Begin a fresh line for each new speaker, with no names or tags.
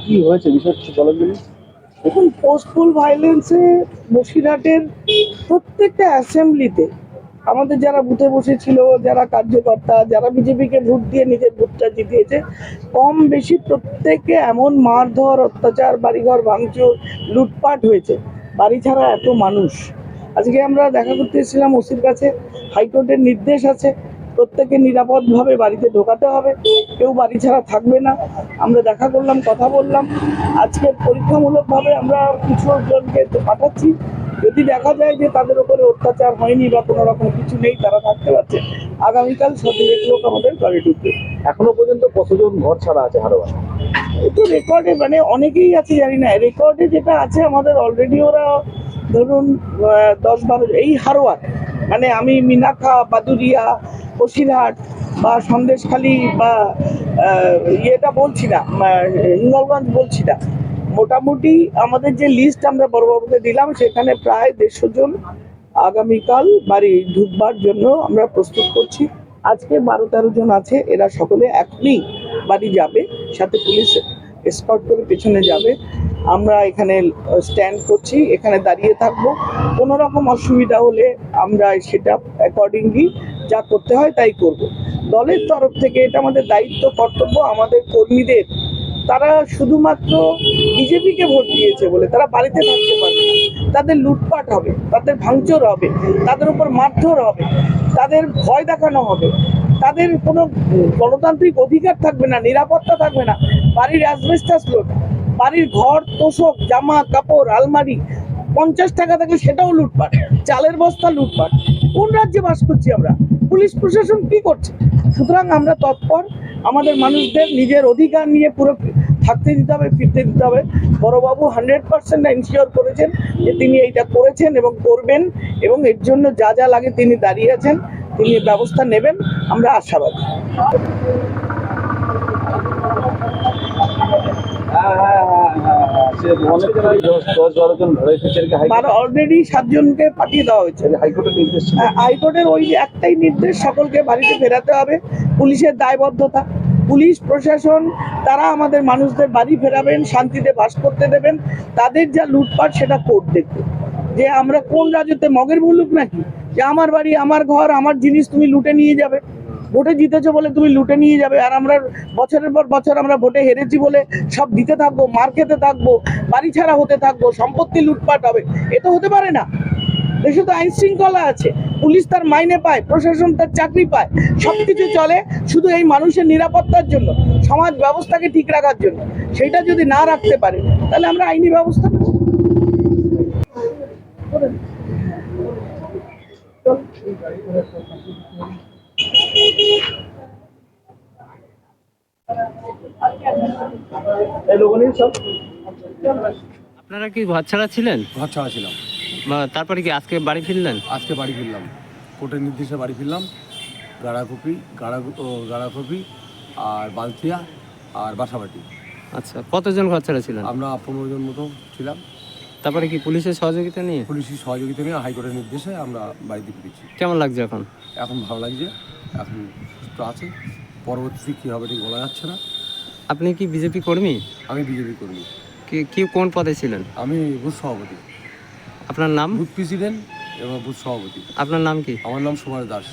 কি হয়েছে বিষয় কিছু বলেন
দেখুন। পোস্টফুল ভাইলেন্সে বসিরহাটের প্রত্যেকটা অ্যাসেম্বলিতে আমাদের যারা বুথে বসেছিল, যারা কার্যকর্তা, যারা বিজেপিকে ভোট দিয়ে নিজের ভোটটা জিতিয়েছে, কম বেশি প্রত্যেকে এমন মারধর, অত্যাচার, বাড়িঘর ভাঙচুর, লুটপাট হয়েছে। বাড়ি ছাড়া এত মানুষ। আজকে আমরা দেখা করতে এসেছিলাম ওসির কাছে, হাইকোর্টের নির্দেশ আছে প্রত্যেকে নিরাপদভাবে বাড়িতে ঢোকাতে হবে, কেউ বাড়ি ছাড়া থাকবে না। আমরা দেখা করলাম, কথা বললাম। আজকে পরীক্ষামূলকভাবে আমরা কিছু জনকে পাঠাচ্ছি। যদি দেখা যায় যে তাদের উপরে অত্যাচার হয়নি বা কোনো রকম কিছু নেই তারা থাকতে পারছে। আগামীকাল সতেরো লোক আমাদের বাড়ি ঢুকবে।
এখনও পর্যন্ত কতজন ঘর ছাড়া আছে হারোয়া?
তো রেকর্ডে মানে অনেকেই আছে জানি না। রেকর্ডে যেটা আছে আমাদের অলরেডি ওরা ধরুন দশ বারো এই হারোয়ার মানে আমি মিনাখা বাদুরিয়া বসিরহাট বা সন্দেশখালী বা ইয়েটা বলছি না হিঙ্গলগঞ্জ বলছি না। মোটামুটি আমাদের যে লিস্ট আমরা বড়বাবুকে দিলাম, সেখানে প্রায় দেড়শো জন আগামীকাল বাড়ি ঢুকবার জন্য আমরা প্রস্তুত করছি। আজকে বারো তেরো জন আছে, এরা সকলে এখনই বাড়ি যাবে, সাথে পুলিশ এসকর্ট করে পেছনে যাবে। আমরা এখানে স্ট্যান্ড করছি, এখানে দাঁড়িয়ে থাকব। কোনো রকম অসুবিধা হলে আমরা সেটা অ্যাকর্ডিংলি যা করতে হয় তাই করব। দলের তরফ থেকে এটা আমাদের দায়িত্ব, কর্তব্য, আমাদের কর্মীদের তারা শুধুমাত্র বিজেপিকে ভোট দিয়েছে বলে, তারা বাড়িতে থাকতে পারবে না। তাদের লুটপাট হবে, তাদের ভাঙচুর হবে, তাদের উপর মারধর হবে, তাদের ভয় দেখানো হবে। তাদের কোনো গণতান্ত্রিক অধিকার থাকবে না, নিরাপত্তা থাকবে না। বাড়ির অ্যাসবেস্টাস লোড বাড়ির ঘর, তোষক, জামা, কাপড়, আলমারি, পঞ্চাশ টাকা থাকলে সেটাও লুটপাট, চালের বস্তা লুটপাট। কোন রাজ্যে বাস করছি আমরা? পুলিশ প্রশাসন কি করছে? সুতরাং আমরা তৎপর, আমাদের মানুষদের নিজের অধিকার নিয়ে পুরো থাকতে দিতে হবে ফিরতে দিতে হবে। বড়বাবু হান্ড্রেড পার্সেন্ট এনশিওর করেছেন যে তিনি এইটা করেছেন এবং করবেন এবং এর জন্য যা যা লাগে তিনি দাঁড়িয়ে আছেন তিনি ব্যবস্থা নেবেন। আমরা আশাবাদী। অলরেডি সাতজনকে পাঠিয়ে দেওয়া হয়েছে।
হাইকোর্টের নির্দেশ
হ্যাঁ, হাইকোর্টের ওই একটাই নির্দেশ সকলকে বাড়িতে ফেরাতে হবে। পুলিশের দায়বদ্ধতা। পুলিশ, প্রশাসন, তারা আমাদের মানুষদের বাড়ি ফেরাবেন, শান্তিতে বাস করতে দেবেন। তাদের যা লুটপাট, সেটা কোর্ট দেখবে। যে আমরা কোন রাজ্যতে মগের মুলুক নাকি? যে আমার বাড়ি, আমার ঘর, আমার জিনিস তুমি লুটে নিয়ে যাবে। ভোটে জিতেছো বলে তুমি লুটে নিয়ে যাবে। আর আমরা বছরের পর বছর আমরা ভোটে হেরেছি বলে সব দিতে থাকব মার খেতে থাকব, বাড়ি ছাড়া হতে থাকব, সম্পত্তি লুটপাট হবে। এ তো হতে পারে না। দেশে তো আইন শৃঙ্খলা আছে। পুলিশ তার মাইনে পায় প্রশাসন তার চাকরি পায়। সবকিছু চলে শুধু এই মানুষের নিরাপত্তার জন্য সমাজ ব্যবস্থাকে ঠিক রাখার জন্য। সেটা যদি না রাখতে পারে তাহলে আমরা আইনি ব্যবস্থা
সব।
আপনারা কি ঘর ছাড়া ছিলেন?
ঘর ছাড়া ছিলাম।
তারপরে কি আজকে বাড়ি ফিরলেন?
আজকে বাড়ি ফিরলাম। কোর্টের নির্দেশে বাড়ি ফিরলাম। গাড়াকপি গাড়া গাড়াকপি আর বালথিয়া আর বাসাবাটি।
আচ্ছা কতজন ঘর ছাড়া ছিলেন
আমরা পনেরো জন মতো ছিলাম।
তারপরে কি পুলিশের সহযোগিতা নিয়ে?
পুলিশের সহযোগিতা নিয়ে হাইকোর্টের নির্দেশে আমরা বাড়িতে ফিরেছি।
কেমন লাগছে এখন?
এখন ভালো লাগছে। এখন সুস্থ আছে। পরবর্তীতে কী হবে ঠিক বলা যাচ্ছে না।
আপনি কি বিজেপি কর্মী?
আমি বিজেপি কর্মী।
কি কি কোন পদে ছিলেন?
আমি সভাপতি।
আপনার নাম?
বুথ প্রেসিডেন্ট এবং বুথ সভাপতি।
আপনার নাম কি?
আমার নাম সুভাষ দাস।